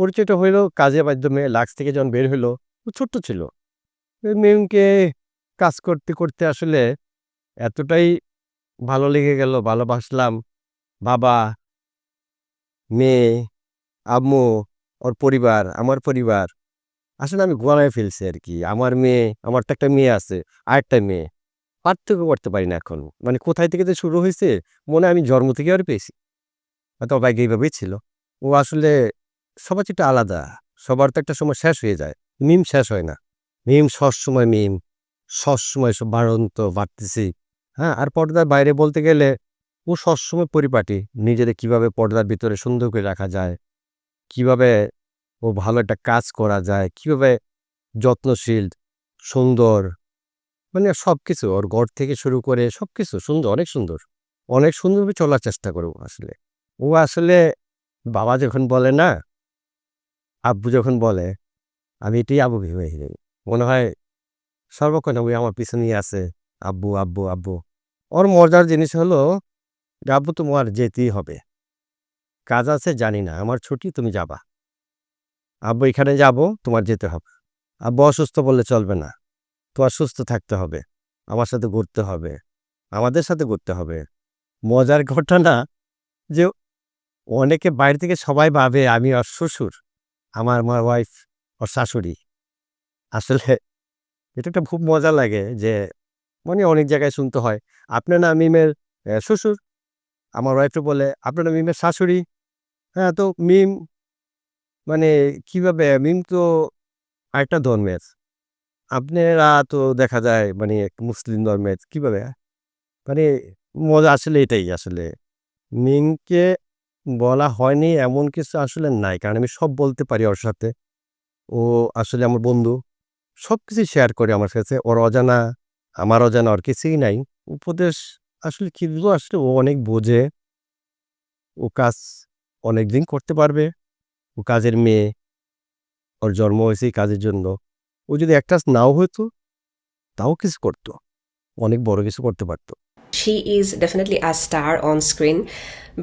পরিচয়টা হইল, কাজের মাধ্যমে লাক্স থেকে যখন বের হইল, ও ছোট্ট ছিল। ওই কাজ করতে করতে আসলে এতটাই ভালো লেগে গেল, ভালোবাসলাম। বাবা, মেয়ে, আম্মু, ওর পরিবার, আমার পরিবার, আসলে আমি গোয়ালায় ফেলছি আর কি। আমার মেয়ে, আমার তো একটা মেয়ে আছে, আরেকটা মেয়ে। পার্থক্য করতে পারি না এখন। মানে কোথায় থেকে যে শুরু হয়েছে মনে আমি জন্ম থেকে আর পেয়েছি। হয়তো বাইক এইভাবেই ছিল। ও আসলে সবার একটু আলাদা। সবার তো একটা সময় শেষ হয়ে যায়। মিম শেষ হয় না। মিম সবসময় মিম, সবসময় সব বাড়ন্ত, বাড়তেছি। হ্যাঁ আর পর্দার বাইরে বলতে গেলে ও সবসময় পরিপাটি। নিজেদের কীভাবে পর্দার ভিতরে সুন্দর করে রাখা যায়, কীভাবে ও ভালো একটা কাজ করা যায়, কীভাবে যত্নশীল, সুন্দর মানে সব কিছু ওর ঘর থেকে শুরু করে সব কিছু সুন্দর, অনেক সুন্দর। অনেক সুন্দরভাবে চলার চেষ্টা করব আসলে। ও আসলে বাবা যখন বলে না আব্বু যখন বলে, আমি এটাই আব্বু ভেবে যাই মনে হয় সর্বক্ষণ ওই আমার পিছনেই আছে। আব্বু আব্বু আব্বু। ওর মজার জিনিস হলো আব্বু তোমার যেতেই হবে। কাজ আছে, জানি না। আমার ছুটি, তুমি যাবা। আব্বু, এখানে যাব, তোমার যেতে হবে। আব্বু অসুস্থ বললে চলবে না। তোমার সুস্থ থাকতে হবে। আমার সাথে ঘুরতে হবে। আমাদের সাথে ঘুরতে হবে। মজার ঘটনা যে অনেকে বাইরে থেকে সবাই ভাবে, আমি আর শ্বশুর। আমার আমার ওয়াইফ ওর শাশুড়ি। আসলে এটা একটা খুব মজা লাগে যে মানে অনেক জায়গায় শুনতে হয়, আপনার না মিমের শ্বশুর? আমার ওয়াইফও বলে, আপনার না মিমের শাশুড়ি? হ্যাঁ তো মিম মানে কীভাবে, মিম তো আরেকটা ধর্মের। আপনারা তো দেখা যায় মানে মুসলিম ধর্মের, কীভাবে? মানে মজা আসলে এটাই আসলে। মিমকে বলা হয়নি, এমন কিছু আসলে নাই। কারণ আমি সব বলতে পারি ওর সাথে। ও আসলে আমার বন্ধু। সব কিছু শেয়ার করে আমার কাছে। ওর অজানা, আমার অজানা ওর কিছুই নাই। উপদেশ আসলে কি বলব? আসলে ও অনেক বোঝে। ও কাজ অনেক দিন করতে পারবে। ও কাজের মেয়ে। ওর জন্ম হয়েছে কাজের জন্য। ও যদি একটা নাও হতো, তাও কিছু করতো। অনেক বড় কিছু করতে পারতো। She is definitely a star on screen,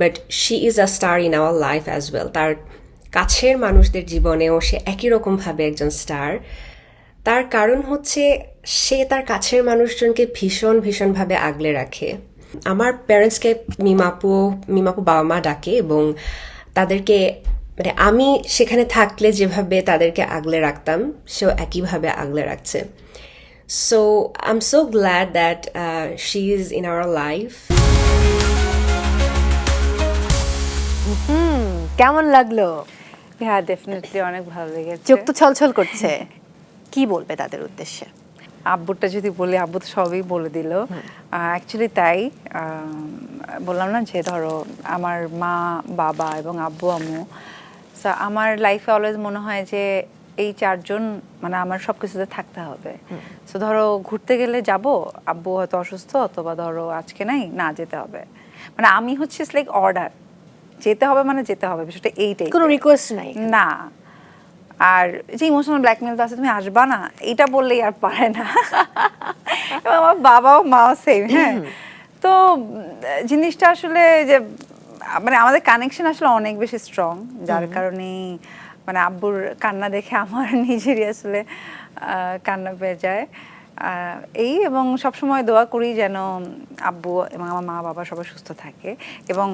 but she is a star in our life as well. তার কাছের মানুষদের জীবনেও সে একই রকমভাবে একজন স্টার তার কারণ হচ্ছে সে তার কাছের মানুষজনকে ভীষণ ভীষণভাবে আগলে রাখে। আমার প্যারেন্টসকে মিমাপু মিমাপু বাবা মা ডাকে এবং তাদেরকে মানে আমি সেখানে থাকলে যেভাবে তাদেরকে আগলে রাখতাম সেও একইভাবে আগলে রাখছে। So I'm so glad that uh, she is in our life. হুম কেমন লাগল? হ্যাঁ ডেফিনেটলি অনেক ভালো লেগেছে। চোখ তো ছলছল করছে। কি বলবে তাদের উদ্দেশ্যে? আব্বুরটা যদি বলি আব্বু তো সবই বলে দিল। অ্যাকচুয়ালি তাই বললাম না যে ধরো আমার মা বাবা এবং আব্বু আম্মু। So, আমার লাইফে অলওয়েজ মনে হয় যে এই চারজন মানে আমার সব কিছুতে থাকতে হবে। সো ধরো ঘুরতে গেলে যাব আব্বু হয়তো অসুস্থ অথবা ধরো আজকে নাই না যেতে হবে। মানে আমি হচ্ছে লাইক অর্ডার যেতে হবে মানে যেতে হবে বিষয়টা এইটাই কোনো রিকোয়েস্ট নাই না। আর যে ইমোশনাল ব্ল্যাকমেল তো আছে তুমি আসবা না এটা বললেই আর পারে না। আমার বাবাও মাও সেম হ্যাঁ। তো জিনিসটা আসলে যে মানে আমাদের কানেকশন আসলে অনেক বেশি স্ট্রং যার কারণে মানে আব্বুর কান্না দেখে আমার নিজেরই আসলে কান্না পেয়ে যায়। এই এবং সবসময় দোয়া করি যেন আব্বু এবং আমার মা বাবা সবাই সুস্থ থাকে এবং